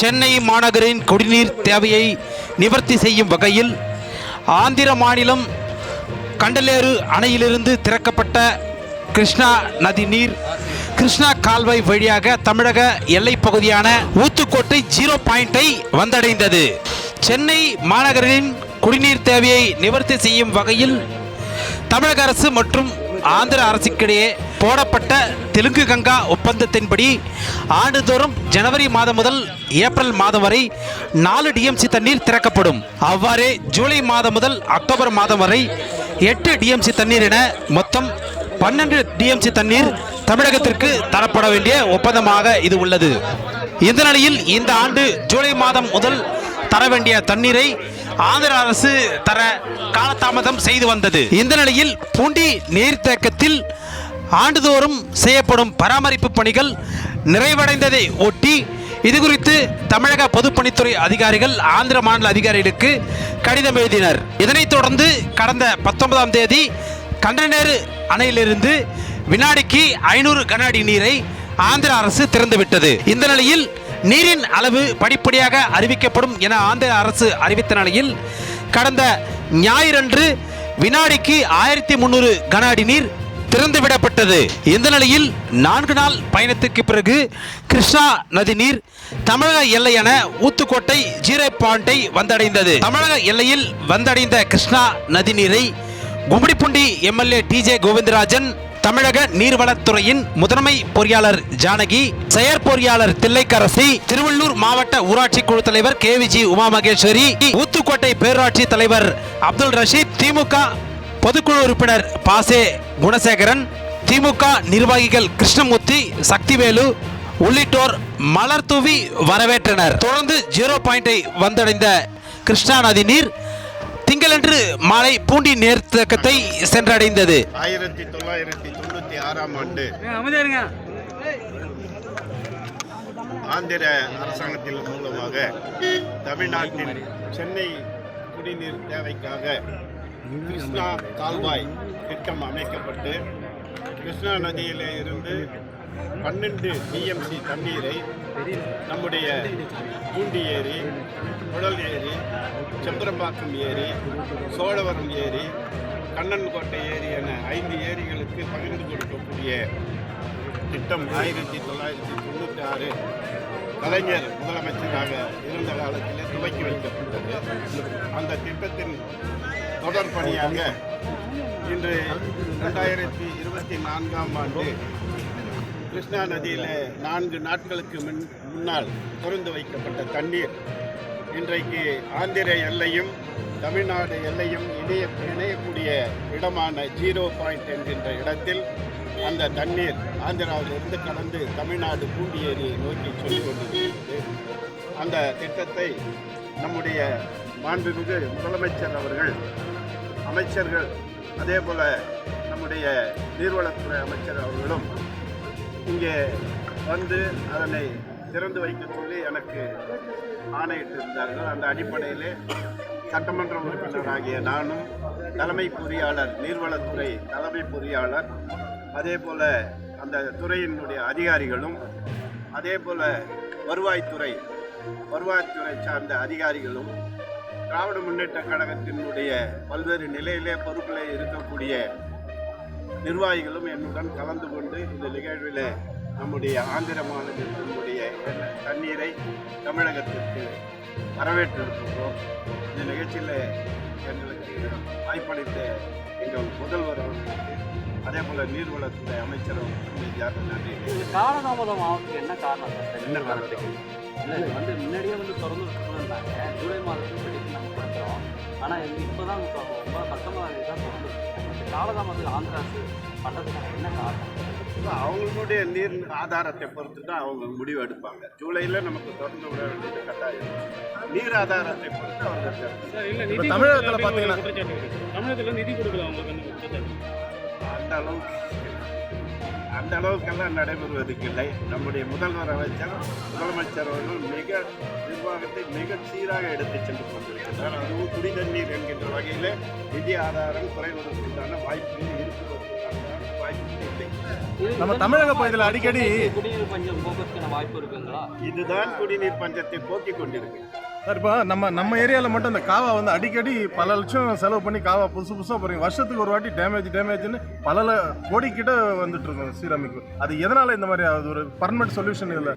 சென்னை மாநகரின் குடிநீர் தேவையை நிவர்த்தி செய்யும் வகையில் ஆந்திர மாநிலம் கண்டலேறு அணையிலிருந்து திறக்கப்பட்ட கிருஷ்ணா நதி நீர் கிருஷ்ணா கால்வாய் வழியாக தமிழக எல்லை பகுதியான ஊத்துக்கோட்டை ஜீரோ பாயிண்டை வந்தடைந்தது. சென்னை மாநகரின் குடிநீர் தேவையை நிவர்த்தி செய்யும் வகையில் தமிழக அரசு மற்றும் ஆந்திர அரசுக்கிடையே போடப்பட்ட தெலுங்கு கங்கா ஒப்பந்தத்தின்படி ஆண்டுதோறும் ஜனவரி மாதம் முதல் ஏப்ரல் மாதம் வரை நாலு டிஎம்சி தண்ணீர் திறக்கப்படும். அவ்வாறே ஜூலை மாதம் முதல் அக்டோபர் மாதம் வரை எட்டு டிஎம்சி தண்ணீர் என மொத்தம் பன்னெண்டு டிஎம்சி தண்ணீர் தமிழகத்திற்கு தரப்பட வேண்டிய ஒப்பந்தமாக இது உள்ளது. இந்த நிலையில் இந்த ஆண்டு ஜூலை மாதம் முதல் தர வேண்டிய தண்ணீரை ஆந்திர அரசு தர காலதாமதம் செய்து வந்தது. இந்த நிலையில் பூண்டி நீர்த்தேக்கத்தில் ஆண்டுதோறும் செய்யப்படும் பராமரிப்பு பணிகள் நிறைவடைந்ததை ஒட்டி இது குறித்து தமிழக பொதுப்பணித்துறை அதிகாரிகள் ஆந்திர மாநில அதிகாரிகளுக்கு கடிதம் எழுதினர். இதனைத் தொடர்ந்து கடந்த பத்தொன்பதாம் தேதி கண்டனேறு அணையிலிருந்து வினாடிக்கு ஐநூறு கன அடி நீரை ஆந்திர அரசு திறந்துவிட்டது. இந்த நிலையில் நீரின் அளவு படிப்படியாக அறிவிக்கப்படும் என ஆந்திர அரசு அறிவித்த நிலையில் கடந்த ஞாயிறன்று வினாடிக்கு ஆயிரத்தி முந்நூறு கன அடி நீர் திறந்துவிடப்பட்டது. இந்த நிலையில் நான்கு நாள் பயணத்துக்கு பிறகு கிருஷ்ணா நதி நீர் தமிழக எல்லையான ஊத்துக்கோட்டை ஜீரோ பாயிண்டை வந்தடைந்தது. தமிழக எல்லையில் வந்தடைந்த கிருஷ்ணா நதி நீரை கும்மிடிப்பூண்டி எம்எல்ஏ டிஜே கோவிந்தராஜன் தமிழக நீர்வளத்துறையின் முதன்மை பொறியாளர் ஜானகி செயற்பொறியாளர் தில்லைக்கரசி திருவள்ளூர் மாவட்ட ஊராட்சி குழு தலைவர் கே விஜி உமா மகேஸ்வரி ஊத்துக்கோட்டை பேரூராட்சி தலைவர் அப்துல் ரஷீத் திமுக பொதுக்குழு உறுப்பினர் பாசே குணசேகரன் திமுக நிர்வாகிகள் கிருஷ்ணமூர்த்தி சக்திவேலு உள்ளிட்டோர் மலர் தூவி வரவேற்றனர். தொடர்ந்து ஜீரோ பாயிண்டை வந்தடைந்த கிருஷ்ணா நதி நீர் திங்களன்று மாலை பூண்டி நீர்த்தேக்கத்தை சென்றடைந்தது. ஆயிரத்தி தொள்ளாயிரத்தி தொண்ணூற்றி ஆறாம் ஆண்டு ஆந்திர அரசாங்கத்தின் மூலமாக தமிழ்நாட்டின் சென்னை குடிநீர் தேவைக்காக கிருஷ்ணா கால்வாய் திட்டம் அமைக்கப்பட்டு கிருஷ்ணா நதியில் இருந்து பன்னெண்டு டிஎம்சி தண்ணீரை நம்முடைய பூண்டி ஏரி குடல் ஏரி செம்பரம்பாக்கம் ஏரி சோழவரம் ஏரி கண்ணன்கோட்டை ஏரி என ஐந்து ஏரிகளுக்கு பகிர்ந்து கொடுக்கக்கூடிய திட்டம் ஆயிரத்தி தொள்ளாயிரத்தி தொண்ணூற்றி ஆறு கலைஞர் முதலமைச்சராக இருந்த காலத்திலே துவக்கி வைக்கப்பட்டது. அந்த திட்டத்தின் தொடர் பணியாக இன்று ரெண்டாயிரத்தி இருபத்தி நான்காம் ஆண்டு கிருஷ்ணா நதியில் நான்கு நாட்களுக்கு முன் முன்னால் திறந்து வைக்கப்பட்ட தண்ணீர். இன்றைக்கு ஆந்திர எல்லையும் தமிழ்நாடு எல்லையும் இணைய இணையக்கூடிய இடமான ஜீரோ பாயிண்ட் என்கின்ற இடத்தில் அந்த தண்ணீர் ஆந்திராவிலிருந்து கடந்து தமிழ்நாடு பூண்டி ஏரியை நோக்கி சொல்லிக் கொண்டிருக்கிறது அந்த திட்டத்தை நம்முடைய மாண்புமிகு முதலமைச்சர் அவர்கள் அமைச்சர்கள் அதே போல் நம்முடைய நீர்வளத்துறை அமைச்சர் அவர்களும் இங்கே வந்து அதனை திறந்து வைக்க சொல்லி எனக்கு ஆணையிட்டிருந்தார்கள். அந்த அடிப்படையிலே சட்டமன்ற உறுப்பினராகிய நானும் தலைமை பொறியாளர் நீர்வளத்துறை தலைமை பொறியாளர் அதே போல் அந்த துறையினுடைய அதிகாரிகளும் அதே போல் வருவாய்த்துறை வருவாய்த்துறை சார்ந்த அதிகாரிகளும் திராவிட முன்னேற்ற கழகத்தினுடைய பல்வேறு நிலையிலே பொறுப்பிலே இருக்கக்கூடிய நிர்வாகிகளும் என்னுடன் கலந்து கொண்டு இந்த நிகழ்வில் நம்முடைய ஆந்திர மாநிலத்தினுடைய தண்ணீரை தமிழகத்திற்கு வரவேற்றிருக்கின்றோம். இந்த நிகழ்ச்சியில் எங்களுக்கு வாய்ப்பளித்த எங்கள் முதல்வர் அதே போல் நீர்வளத்துறை அமைச்சர் நன்றி. இது காலதாமதம் ஆகிறதுக்கு என்ன காரணம்? என்ன காரணம்? இல்லை இது வந்து முன்னாடியே வந்து திறந்து விட்டுருந்தாங்க ஜூலை மாதத்துக்கு சொல்லி நம்ம கொடுத்தோம் ஆனால் இது இப்போ தான் ரொம்ப பத்தொன்பதாம் தேதி தான் திறந்து இந்த காலதாமதத்தில் ஆந்திரா அரசு பண்ணுறதுக்கான என்ன காரணம்? அவங்களுடைய நீர் ஆதாரத்தை பொறுத்து தான் அவங்க முடிவு எடுப்பாங்க. ஜூலையில் நமக்கு திறந்து விட வேண்டியது கட்டாயம். நீர் ஆதாரத்தை பொறுத்து அவர்கள் தமிழகத்துல இருக்கு. தமிழகத்துல நிதி கொடுக்கல அவங்களுக்கு அந்த அளவுக்கு அந்த அளவுக்கெல்லாம் நடைபெறுவதற்கு இல்லை நம்முடைய முதல்வர் அமைச்சர் முதலமைச்சர் அவர்கள் மிக நிர்வாகத்தை மிக சீராக எடுத்துச் சென்று கொண்டிருக்கிறார். அதுவும் குடி தண்ணீர் என்கின்ற வகையில் நிதி ஆதாரம் குறைவதற்குண்டான வாய்ப்புகள் வாய்ப்பு இல்லை. நம்ம தமிழக பகுதியில் அடிக்கடி குடிநீர் பஞ்சம் போக்குவரத்துக்கான வாய்ப்பு இருக்குங்களா? இதுதான் குடிநீர் பஞ்சத்தை போக்கிக் கொண்டிருக்கு. சார் இப்போ நம்ம நம்ம ஏரியாவில் மட்டும் இந்த காவா வந்து அடிக்கடி பல லட்சம் செலவு பண்ணி காவா புதுசு புதுசாக போகிறீங்க வருஷத்துக்கு ஒரு வாட்டி டேமேஜ் டேமேஜ்னு பல கோடிக்கிட்ட வந்துட்டு இருக்கோம் சீரமைப்பு. அது எதனால இந்த மாதிரி ஆகுது? ஒரு பர்மனெண்ட் சொல்யூஷன் இல்லை.